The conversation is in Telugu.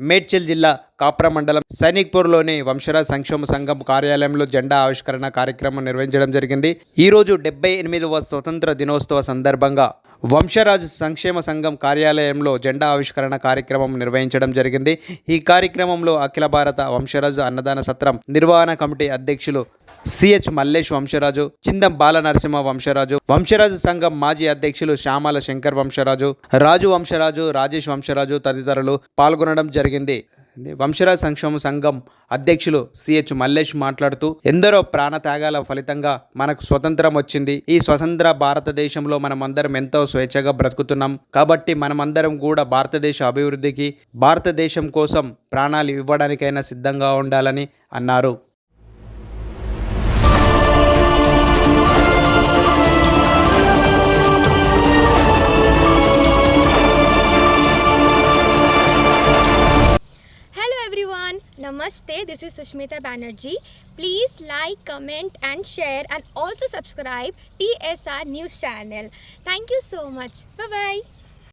మేడ్చల్ జిల్లా కాప్రా మండలం సైనిక్పూర్లోని వంశరాజ్ సంక్షేమ సంఘం కార్యాలయంలో జెండా ఆవిష్కరణ కార్యక్రమం నిర్వహించడం జరిగింది. ఈరోజు డెబ్బై ఎనిమిదవ స్వతంత్ర దినోత్సవ సందర్భంగా వంశరాజ్ సంక్షేమ సంఘం కార్యాలయంలో జెండా ఆవిష్కరణ కార్యక్రమం నిర్వహించడం జరిగింది. ఈ కార్యక్రమంలో అఖిల భారత వంశరాజు అన్నదాన సత్రం నిర్వహణ కమిటీ అధ్యక్షులు సిహెచ్ మల్లేష్ వంశరాజు చిందం బాల నరసింహ వంశరాజు వంశరాజు సంఘం మాజీ అధ్యక్షులు శ్యామల శంకర్ వంశరాజు రాజు వంశరాజు రాజేష్ వంశరాజు తదితరులు పాల్గొనడం జరిగింది. వంశరాజ్ సంక్షేమ సంఘం అధ్యక్షులు సిహెచ్ మల్లేష్ మాట్లాడుతూ ఎందరో ప్రాణత్యాగాల ఫలితంగా మనకు స్వతంత్రం వచ్చింది. ఈ స్వతంత్ర భారతదేశంలో మనమందరం ఎంతో స్వేచ్ఛగా బ్రతుకుతున్నాం. కాబట్టి మనమందరం కూడా భారతదేశ అభివృద్ధికి భారతదేశం కోసం ప్రాణాలు ఇవ్వడానికైనా సిద్ధంగా ఉండాలని అన్నారు. नमस्ते this is Sushmita Banerjee please like comment and share and also subscribe T S R news channel thank you so much bye bye